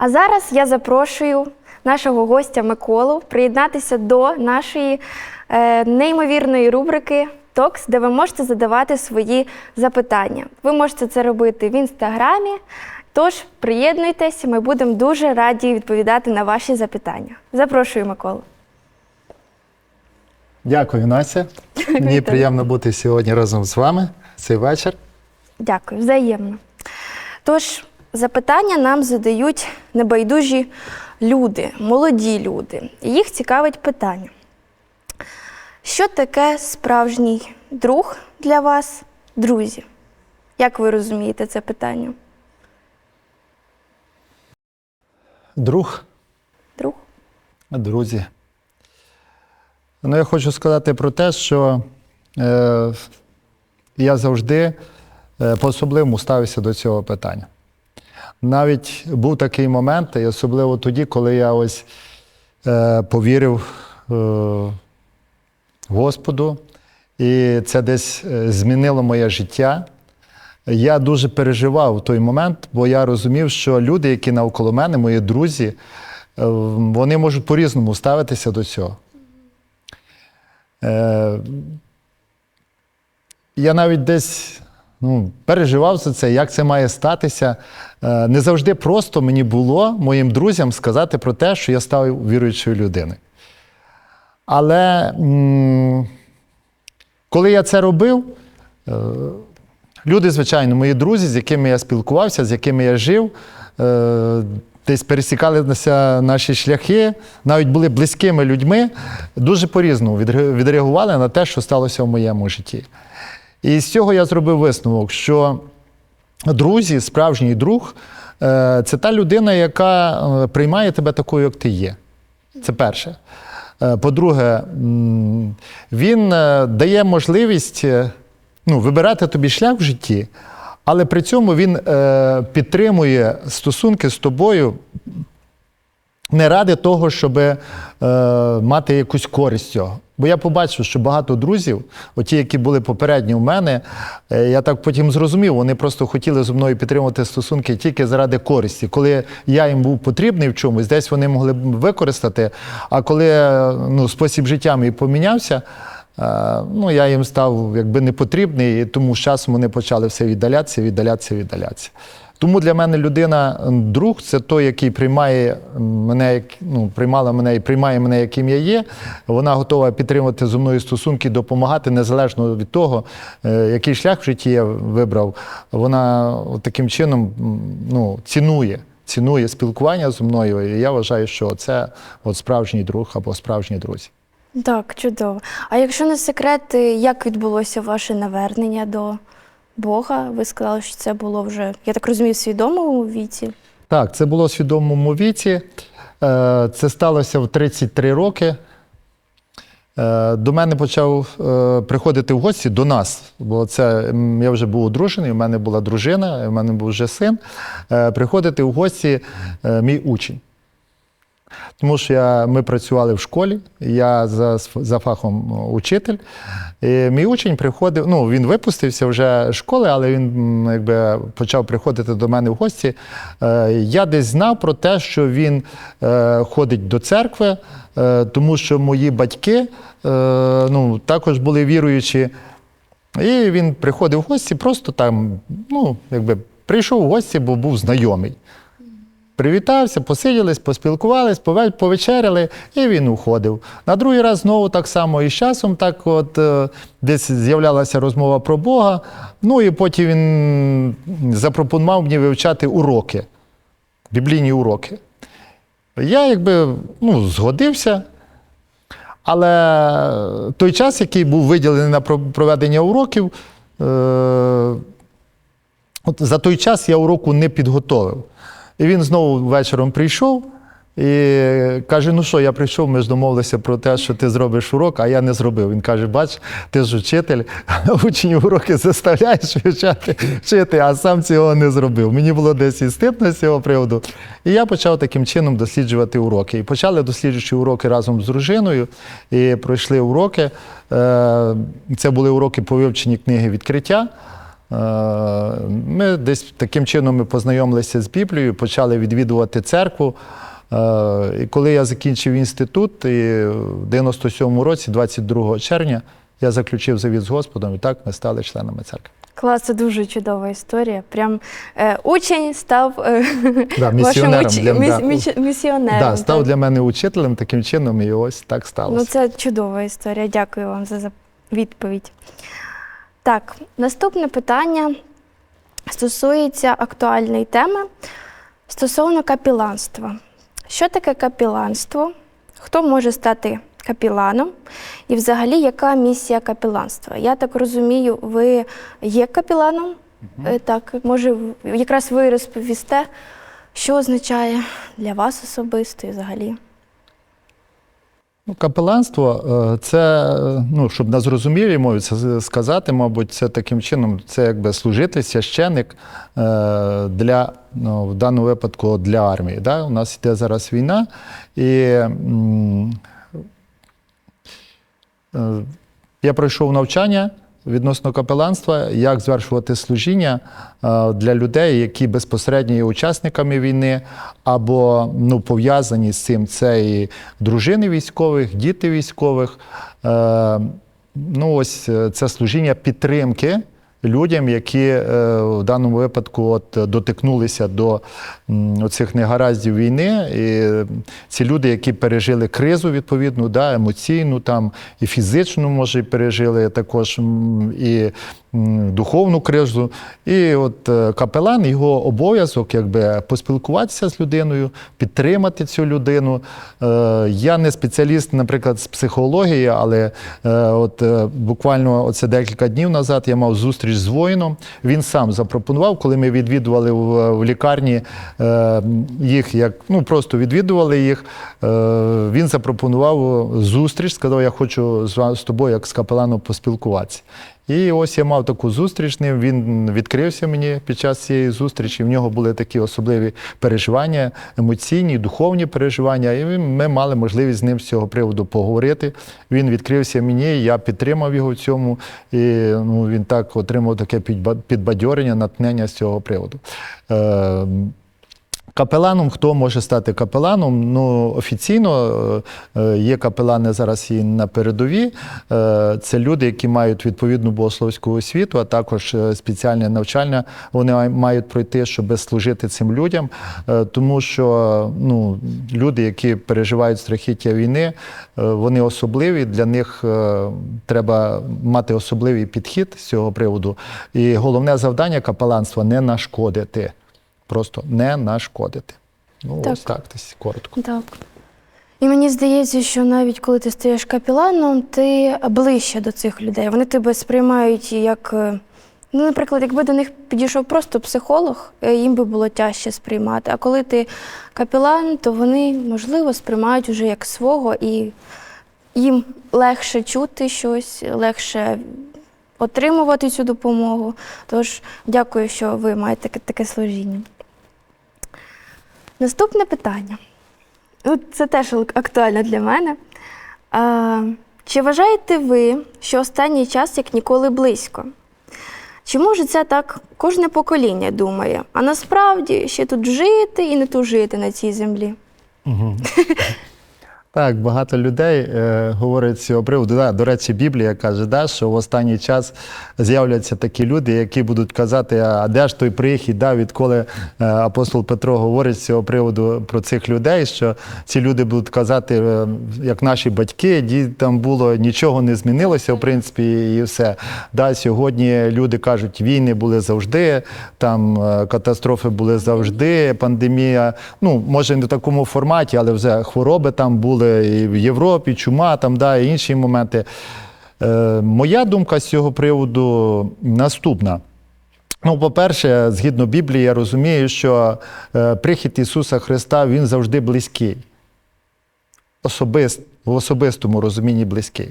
А зараз я запрошую нашого гостя Миколу приєднатися до нашої е, неймовірної рубрики Токс, де ви можете задавати свої запитання. Ви можете це робити в інстаграмі. Тож приєднуйтесь, ми будемо дуже раді відповідати на ваші запитання. Запрошую Миколу. Дякую, Настя. Мені приємно бути сьогодні разом з вами цей вечір. Дякую, взаємно. Тож, запитання нам задають небайдужі люди, молоді люди. Їх цікавить питання. Що таке справжній друг для вас, друзі? Як ви розумієте це питання? Друг, Друг? друзі. Ну, я хочу сказати про те, що е, я завжди е, по-особливому ставився до цього питання. Навіть був такий момент, і особливо тоді, коли я ось е, повірив е, Господу, і це десь е, змінило моє життя. Я дуже переживав той момент, бо я розумів, що люди, які навколо мене, мої друзі, е, вони можуть по-різному ставитися до цього. Е, Я навіть десь ну, переживав за це, як це має статися. Е, Не завжди просто мені було моїм друзям сказати про те, що я став віруючою людиною. Але коли я це робив, е, люди, звичайно, мої друзі, з якими я спілкувався, з якими я жив, е, десь пересікалися наші шляхи, навіть були близькими людьми, дуже по-різному відреагували на те, що сталося в моєму житті. І з цього я зробив висновок, що друзі, справжній друг е, це та людина, яка е, приймає тебе такою, як ти є. Це перше. Е, По-друге, він дає можливість ну, вибирати тобі шлях в житті, але при цьому він підтримує стосунки з тобою не ради того, щоб е, мати якусь користь цього. Бо я побачив, що багато друзів, оті, які були попередні у мене, е, я так потім зрозумів, вони просто хотіли зі мною підтримувати стосунки тільки заради користі. Коли я їм був потрібний в чомусь, десь вони могли б використати. А коли е, ну, спосіб життя мій помінявся, е, ну, я їм став якби не потрібний, і тому з часом вони почали все віддалятися, віддалятися, віддалятися. Тому для мене людина друг це той, який приймає мене, ну приймала мене і приймає мене, яким я є. Вона готова підтримувати зі мною стосунки, допомагати незалежно від того, е, який шлях в житті я вибрав. Вона таким чином ну, цінує. Цінує спілкування зі мною, і я вважаю, що це от справжній друг або справжні друзі. Так, чудово. А якщо не секрет, е, як відбулося ваше навернення до Бога? Ви сказали, що це було вже, я так розумію, в свідомому віці. Так, це було в свідомому віці. Е, Це сталося в 33 роки. Е, До мене почав е, приходити в гості до нас, бо це я вже був одружений, у мене була дружина, у мене був вже син. Приходити в гості мій учень. Тому що я, ми працювали в школі, я за, за фахом е, учитель. І мій учень приходив, ну він випустився вже з школи, але він якби почав приходити до мене в гості. Е, Я десь знав про те, що він е, ходить до церкви, тому що мої батьки ну, також були віруючі. І він приходив в гості, просто там, ну, якби прийшов в гості, бо був знайомий. Привітався, посиділись, поспілкувались, повечеряли, і він уходив. На другий раз знову так само і з часом так от е, десь з'являлася розмова про Бога. Ну і потім він запропонував мені вивчати уроки, біблійні уроки. Я якби ну, згодився. Але той час, який був виділений на проведення уроків, е, От за той час я уроку не підготовив. І він знову вечором прийшов і каже: ну що, я прийшов, ми ж домовилися про те, що ти зробиш урок, а я не зробив. Він каже: бач, ти ж учитель, учнів уроки заставляєш вивчати, вчити, а сам цього не зробив. Мені було десь і стидно з цього приводу. І я почав таким чином досліджувати уроки. І почали досліджуючи уроки разом з дружиною, і пройшли уроки. Е, Це були уроки по вивченні книги відкриття. Ми десь таким чином ми познайомилися з Біблією, почали відвідувати церкву. Е, І коли я закінчив інститут, і в 97-му році, 22 червня, я заключив завіт з Господом, і так ми стали членами церкви. Клас, це дуже чудова історія. Прям е, учень став е, Да, вашим місіонером уч- для- міс- да. міс- місіонером. Да, став так. для мене учителем таким чином, і ось так сталося. Ну, це чудова історія. Дякую вам за відповідь. Так, наступне питання стосується актуальної теми стосовно капіланства. Що таке капіланство? Хто може стати капіланом? І взагалі, яка місія капіланства? Я так розумію, ви є капіланом? Е, Так, може, якраз ви розповісте, що означає для вас особисто і взагалі. Ну, капеланство е, це, е, ну, щоб на зрозумілій мові це сказати, мабуть, це таким чином, це якби служитель, священик е, для, ну, в даному випадку для армії. Да? У нас йде зараз війна, і я пройшов навчання відносно капеланства, як звершувати служіння е, для людей, які безпосередньо є учасниками війни, або ну, пов'язані з цим. Це і дружини військових, діти військових. Е, Ну, ось е, це служіння підтримки людям, які е, в даному випадку от, дотикнулися до цих негараздів війни. І ці люди, які пережили кризу, відповідну, да, емоційну, там, і фізичну, може, пережили також і духовну кризу. І от е, капелан, його обов'язок якби поспілкуватися з людиною, підтримати цю людину. Е, Я не спеціаліст, наприклад, з психології, але е, от буквально оце декілька днів назад я мав зустріч з воїном. Він сам запропонував, коли ми відвідували в, лікарні їх, як ну просто відвідували їх. Він запропонував зустріч, сказав, я хочу з тобою, як з капеланом, поспілкуватися. І ось я мав таку зустріч з ним. Він відкрився мені під час цієї зустрічі. В нього були такі особливі переживання, емоційні, духовні переживання. І ми мали можливість з ним з цього приводу поговорити. Він відкрився мені, я підтримав його в цьому. І ну, він так отримав таке підбадьорення, натхнення з цього приводу. Капеланом, хто може стати капеланом? Ну, офіційно е, е, є капелани зараз і на передові. Е, Це люди, які мають відповідну богословську освіту, а також спеціальне навчання вони мають пройти, щоб служити цим людям. Тому що ну, люди, які переживають страхіття війни, вони особливі. Для них треба мати особливий підхід з цього приводу. І головне завдання капеланства не нашкодити просто не нашкодити. Ну, Так. ось так, десь коротко. Так. І мені здається, що навіть коли ти стаєш капіланом, ти ближче до цих людей. Вони тебе сприймають як. е, Ну, наприклад, якби до них підійшов просто психолог, е, їм би було тяжче сприймати. А коли ти капілан, то вони, можливо, сприймають вже як свого, і їм легше чути щось, легше отримувати цю допомогу. Тож дякую, що ви маєте таке, таке служіння. Наступне питання. Це теж актуально для мене. А, чи вважаєте ви, що останній час як ніколи близько? Чи може це так кожне покоління думає, а насправді ще тут жити і не тужити на цій землі? Так, багато людей е, говорять з цього приводу. Да, до речі, Біблія каже, да, що в останній час з'являться такі люди, які будуть казати, а де ж той прихід, да, відколи е, апостол Петро говорить з цього приводу про цих людей, що ці люди будуть казати, е, як наші батьки, ді, там було нічого не змінилося, в принципі, і все. Да, сьогодні люди кажуть, війни були завжди, там е, катастрофи були завжди, пандемія, ну, може, не в такому форматі, але вже хвороби там були і в Європі, чума, там, да, і інші моменти. Е, моя думка з цього приводу наступна. Ну, по-перше, згідно Біблії, я розумію, що е, прихід Ісуса Христа він завжди близький. Особист, в особистому розумінні близький.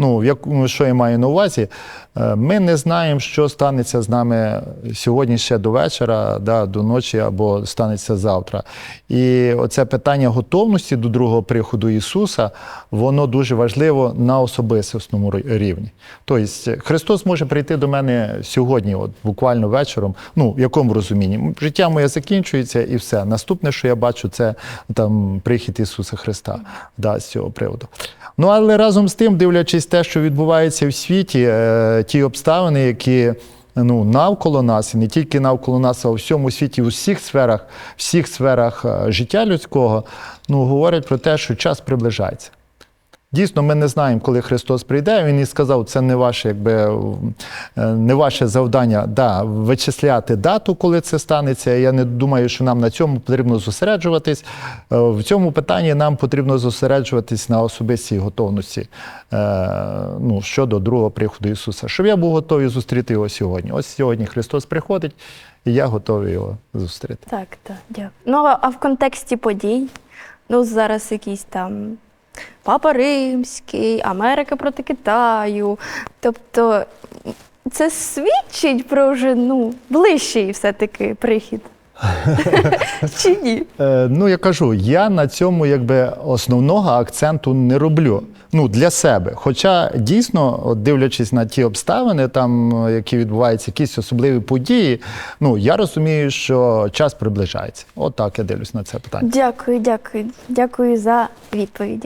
Ну, як, ну, що я маю на увазі? Е, Ми не знаємо, що станеться з нами сьогодні ще до вечора, да, до ночі або станеться завтра. І оце питання готовності до другого приходу Ісуса, воно дуже важливо на особистісному рівні. Тобто Христос може прийти до мене сьогодні, от буквально вечором. Ну, в якому розумінні? Життя моє закінчується і все. Наступне, що я бачу, це там прихід Ісуса Христа да, з цього приводу. Ну, але разом з тим, дивлячись те, що відбувається в світі, е, ті обставини, які ну, навколо нас, і не тільки навколо нас, а у всьому світі, у всіх сферах, всіх сферах е, життя людського, ну, говорять про те, що час приближається. Дійсно, ми не знаємо, коли Христос прийде. Він і сказав, це не ваше, якби, е, не ваше завдання да, вичисляти дату, коли це станеться. Я не думаю, що нам на цьому потрібно зосереджуватись. Е, В цьому питанні нам потрібно зосереджуватись на особистій готовності е, ну, щодо другого приходу Ісуса. Щоб я був готовий зустріти його сьогодні. Ось сьогодні Христос приходить, і я готовий його зустріти. Так, так, дякую. Ну, а а в контексті подій, ну, зараз якісь там Папа Римський, Америка проти Китаю. Тобто це свідчить про вже ну, ближчий все-таки прихід. Чи ні? Е, ну, я кажу, я на цьому якби основного акценту не роблю. Ну, для себе. Хоча дійсно, от дивлячись на ті обставини, там, які відбуваються, якісь особливі події, ну я розумію, що час приближається. От я дивлюсь на це питання. Дякую, дякую. Дякую за відповіді.